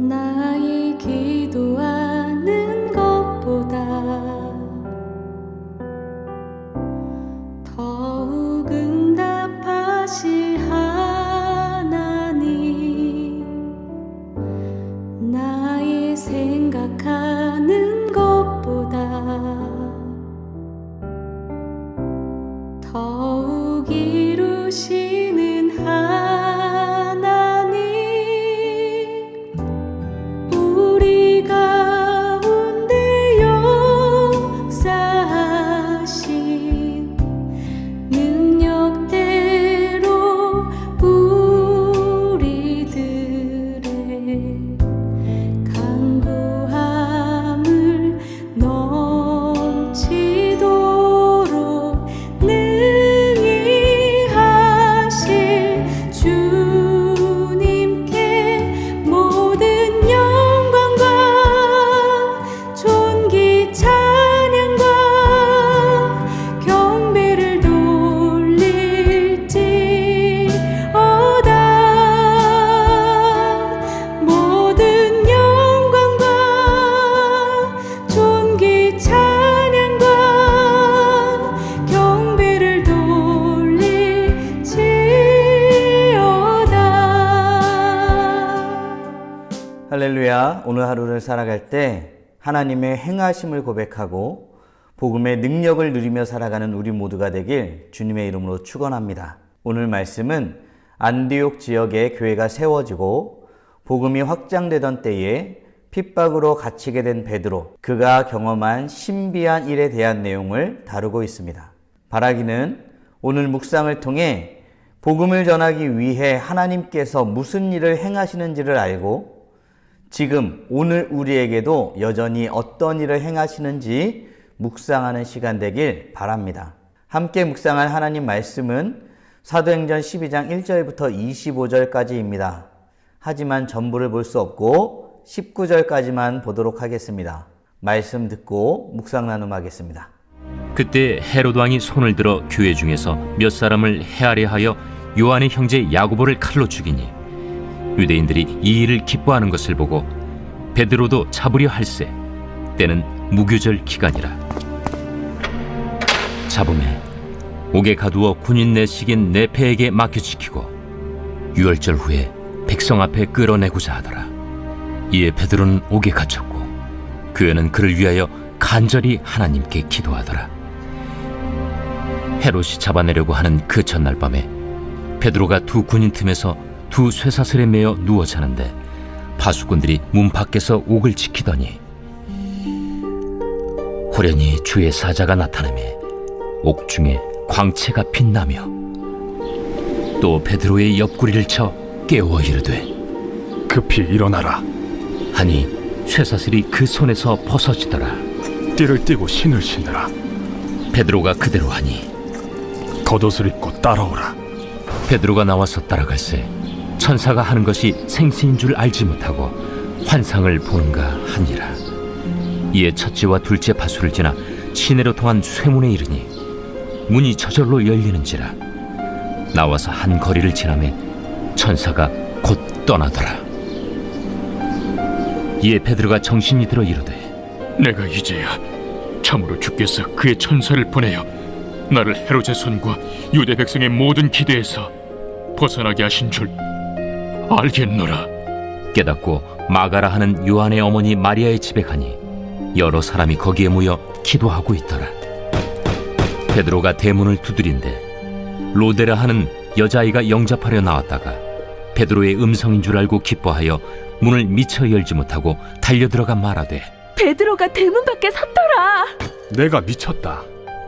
나의 기 오늘 하루를 살아갈 때 하나님의 행하심을 고백하고 복음의 능력을 누리며 살아가는 우리 모두가 되길 주님의 이름으로 축원합니다. 오늘 말씀은 안디옥 지역에 교회가 세워지고 복음이 확장되던 때에 핍박으로 갇히게 된 베드로, 그가 경험한 신비한 일에 대한 내용을 다루고 있습니다. 바라기는 오늘 묵상을 통해 복음을 전하기 위해 하나님께서 무슨 일을 행하시는지를 알고 지금 오늘 우리에게도 여전히 어떤 일을 행하시는지 묵상하는 시간 되길 바랍니다. 함께 묵상할 하나님 말씀은 사도행전 12장 1절부터 25절까지입니다. 하지만 전부를 볼 수 없고 19절까지만 보도록 하겠습니다. 말씀 듣고 묵상 나눔하겠습니다. 그때 헤로드 왕이 손을 들어 교회 중에서 몇 사람을 헤아려 하여 요한의 형제 야고보를 칼로 죽이니 유대인들이 이 일을 기뻐하는 것을 보고 베드로도 잡으려 할세 때는 무교절 기간이라. 잡음에 옥에 가두어 군인 내식인 네페에게 맡겨 지키고 유월절 후에 백성 앞에 끌어내고자 하더라. 이에 베드로는 옥에 갇혔고 교회는 그를 위하여 간절히 하나님께 기도하더라. 헤롯이 잡아내려고 하는 그 전날 밤에 베드로가 두 군인 틈에서 두 쇠사슬에 매어 누워 자는데 파수꾼들이 문 밖에서 옥을 지키더니 호련히 주의 사자가 나타나매 옥중에 광채가 빛나며 또 베드로의 옆구리를 쳐 깨워 이르되 급히 일어나라. 하니 쇠사슬이 그 손에서 벗어지더라 띠를 띠고 신을 신으라. 베드로가 그대로 하니 겉옷을 입고 따라오라. 베드로가 나와서 따라갈새 천사가 하는 것이 생시인 줄 알지 못하고 환상을 보는가 하니라. 이에 첫째와 둘째 파수를 지나 시내로 통한 쇠문에 이르니 문이 저절로 열리는지라. 나와서 한 거리를 지나매 천사가 곧 떠나더라. 이에 베드로가 정신이 들어 이르되 내가 이제야 참으로 주께서 그의 천사를 보내어 나를 헤롯의 손과 유대 백성의 모든 기대에서 벗어나게 하신 줄 알겠노라. 깨닫고 마가라 하는 요한의 어머니 마리아의 집에 가니 여러 사람이 거기에 모여 기도하고 있더라. 베드로가 대문을 두드린데 로데라 하는 여자아이가 영접하려 나왔다가 베드로의 음성인 줄 알고 기뻐하여 문을 미처 열지 못하고 달려 들어가 말하되 베드로가 대문 밖에 섰더라. 내가 미쳤다.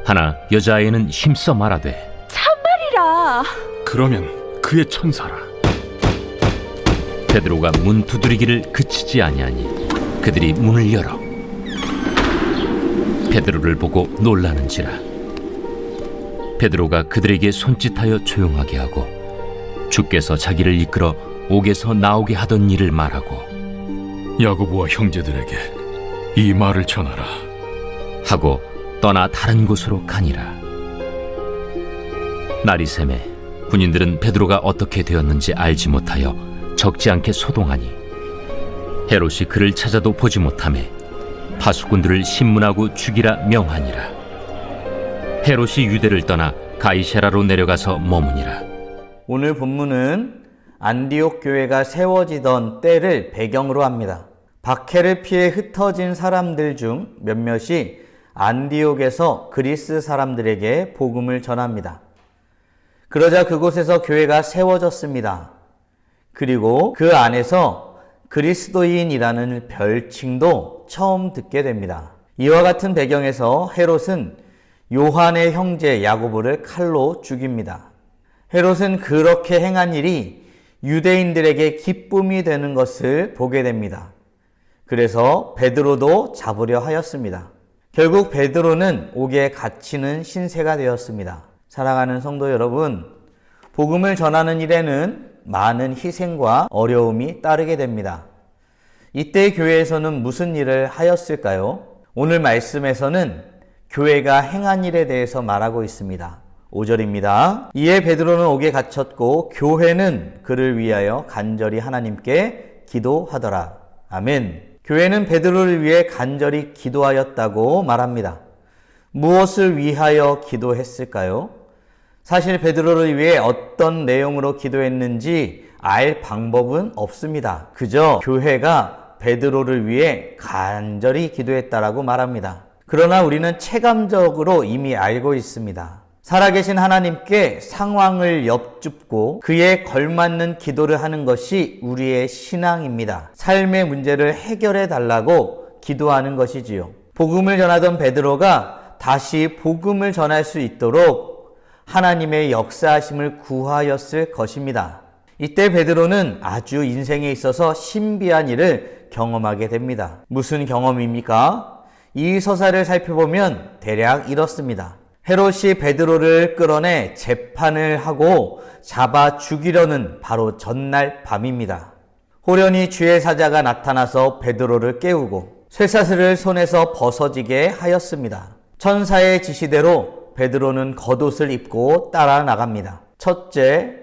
하나 여자아이는 힘써 말하되 참말이라. 그러면 그의 천사라. 베드로가 문 두드리기를 그치지 아니하니 그들이 문을 열어 베드로를 보고 놀라는지라 베드로가 그들에게 손짓하여 조용하게 하고 주께서 자기를 이끌어 옥에서 나오게 하던 일을 말하고 야고보와 형제들에게 이 말을 전하라. 하고 떠나 다른 곳으로 가니라 날이 새매 군인들은 베드로가 어떻게 되었는지 알지 못하여 적지 않게 소동하니 헤롯이 그를 찾아도 보지 못하매 파수꾼들을 신문하고 죽이라 명하니라. 헤롯이 유대를 떠나 가이세라로 내려가서 머무니라. 오늘 본문은 안디옥 교회가 세워지던 때를 배경으로 합니다. 박해를 피해 흩어진 사람들 중 몇몇이 안디옥에서 그리스 사람들에게 복음을 전합니다. 그러자 그곳에서 교회가 세워졌습니다. 그리고 그 안에서 그리스도인이라는 별칭도 처음 듣게 됩니다. 이와 같은 배경에서 헤롯은 요한의 형제 야고보를 칼로 죽입니다. 헤롯은 그렇게 행한 일이 유대인들에게 기쁨이 되는 것을 보게 됩니다. 그래서 베드로도 잡으려 하였습니다. 결국 베드로는 옥에 갇히는 신세가 되었습니다. 사랑하는 성도 여러분, 복음을 전하는 일에는 많은 희생과 어려움이 따르게 됩니다. 이때 교회에서는 무슨 일을 하였을까요? 오늘 말씀에서는 교회가 행한 일에 대해서 말하고 있습니다. 5절입니다. 이에 베드로는 옥에 갇혔고 교회는 그를 위하여 간절히 하나님께 기도하더라. 아멘. 교회는 베드로를 위해 간절히 기도하였다고 말합니다. 무엇을 위하여 기도했을까요? 사실 베드로를 위해 어떤 내용으로 기도했는지 알 방법은 없습니다. 그저 교회가 베드로를 위해 간절히 기도했다라고 말합니다. 그러나 우리는 체감적으로 이미 알고 있습니다. 살아계신 하나님께 상황을 엽줍고 그에 걸맞는 기도를 하는 것이 우리의 신앙입니다. 삶의 문제를 해결해 달라고 기도하는 것이지요. 복음을 전하던 베드로가 다시 복음을 전할 수 있도록 하나님의 역사하심을 구하였을 것입니다. 이때 베드로는 아주 인생에 있어서 신비한 일을 경험하게 됩니다. 무슨 경험입니까? 이 서사를 살펴보면 대략 이렇습니다. 헤롯이 베드로를 끌어내 재판을 하고 잡아 죽이려는 바로 전날 밤입니다. 호련히 주의 사자가 나타나서 베드로를 깨우고 쇠사슬을 손에서 벗어지게 하였습니다. 천사의 지시대로 베드로는 겉옷을 입고 따라 나갑니다. 첫째,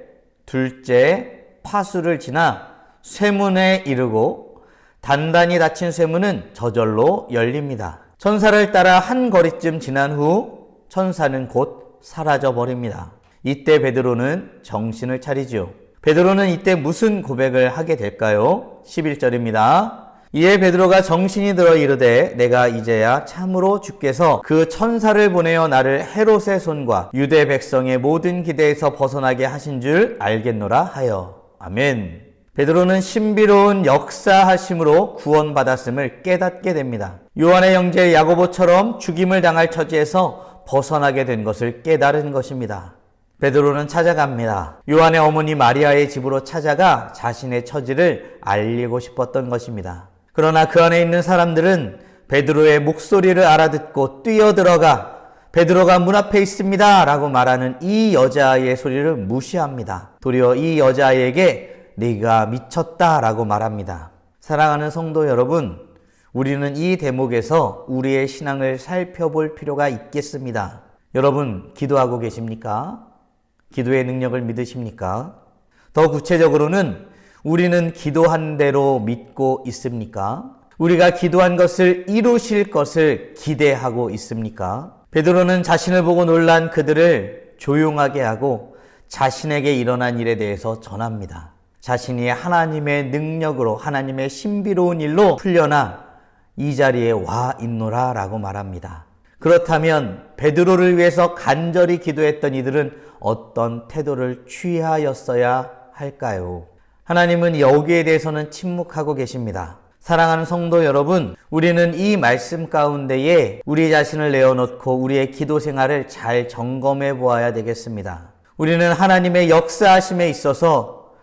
둘째, 파수를 지나 쇠문에 이르고 단단히 닫힌 쇠문은 저절로 열립니다. 천사를 따라 한 거리쯤 지난 후 천사는 곧 사라져 버립니다. 이때 베드로는 정신을 차리지요. 베드로는 이때 무슨 고백을 하게 될까요? 11절입니다. 이에 베드로가 정신이 들어 이르되 내가 이제야 참으로 주께서 그 천사를 보내어 나를 헤롯의 손과 유대 백성의 모든 기대에서 벗어나게 하신 줄 알겠노라 하여 아멘. 베드로는 신비로운 역사하심으로 구원받았음을 깨닫게 됩니다. 요한의 형제 야고보처럼 죽임을 당할 처지에서 벗어나게 된 것을 깨달은 것입니다. 베드로는 찾아갑니다. 요한의 어머니 마리아의 집으로 찾아가 자신의 처지를 알리고 싶었던 것입니다. 그러나 그 안에 있는 사람들은 베드로의 목소리를 알아듣고 뛰어들어가 베드로가 문 앞에 있습니다. 라고 말하는 이 여자아이의 소리를 무시합니다. 도리어 이 여자아이에게 네가 미쳤다. 라고 말합니다. 사랑하는 성도 여러분, 우리는 이 대목에서 우리의 신앙을 살펴볼 필요가 있겠습니다. 여러분, 기도하고 계십니까? 기도의 능력을 믿으십니까? 더 구체적으로는 우리는 기도한 대로 믿고 있습니까? 우리가 기도한 것을 이루실 것을 기대하고 있습니까? 베드로는 자신을 보고 놀란 그들을 조용하게 하고 자신에게 일어난 일에 대해서 전합니다. 자신이 하나님의 능력으로 하나님의 신비로운 일로 풀려나 이 자리에 와 있노라 라고 말합니다. 그렇다면 베드로를 위해서 간절히 기도했던 이들은 어떤 태도를 취하였어야 할까요? 하나님은 여기에 대해서는 침묵하고 계십니다. 사랑하는 성도 여러분, 우리는 이 말씀 가운데에 우리 자신을 내어놓고 우리의 기도 생활을 잘 점검해 보아야 되겠습니다. 우리는 하나님의 역사하심에 있어서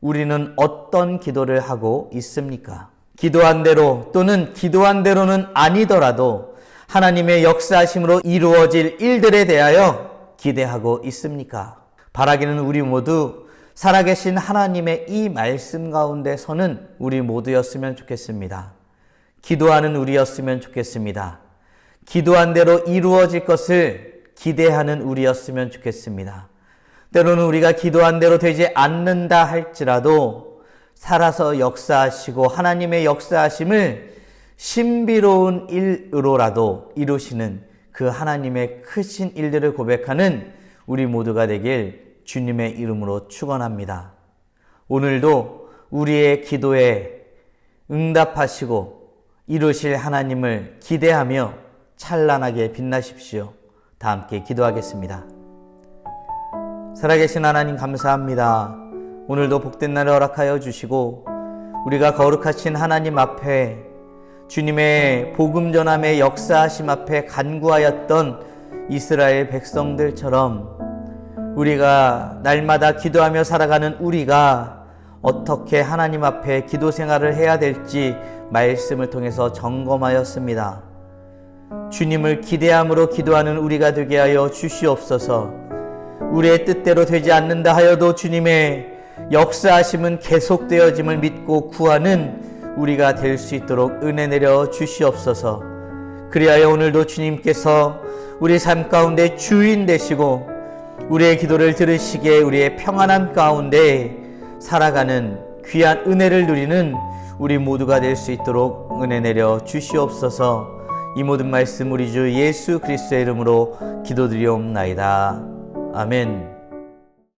우리는 어떤 기도를 하고 있습니까? 기도한 대로 또는 기도한 대로는 아니더라도 하나님의 역사하심으로 이루어질 일들에 대하여 기대하고 있습니까? 바라기는 우리 모두 살아계신 하나님의 이 말씀 가운데서는 우리 모두였으면 좋겠습니다. 기도하는 우리였으면 좋겠습니다. 기도한 대로 이루어질 것을 기대하는 우리였으면 좋겠습니다. 때로는 우리가 기도한 대로 되지 않는다 할지라도 살아서 역사하시고 하나님의 역사하심을 신비로운 일으로라도 이루시는 그 하나님의 크신 일들을 고백하는 우리 모두가 되길 주님의 이름으로 축원합니다. 오늘도 우리의 기도에 응답하시고 이루실 하나님을 기대하며 찬란하게 빛나십시오. 다 함께 기도하겠습니다. 살아계신 하나님 감사합니다. 오늘도 복된 날을 허락하여 주시고 우리가 거룩하신 하나님 앞에 주님의 복음 전함의 역사하심 앞에 간구하였던 이스라엘 백성들처럼 우리가 날마다 기도하며 살아가는 우리가 어떻게 하나님 앞에 기도 생활을 해야 될지 말씀을 통해서 점검하였습니다. 주님을 기대함으로 기도하는 우리가 되게 하여 주시옵소서. 우리의 뜻대로 되지 않는다 하여도 주님의 역사하심은 계속되어짐을 믿고 구하는 우리가 될 수 있도록 은혜 내려 주시옵소서. 그리하여 오늘도 주님께서 우리 삶 가운데 주인 되시고 우리의 기도를 들으시기에 우리의 평안함 가운데 살아가는 귀한 은혜를 누리는 우리 모두가 될 수 있도록 은혜 내려 주시옵소서. 이 모든 말씀 우리 주 예수 그리스도의 이름으로 기도드리옵나이다. 아멘.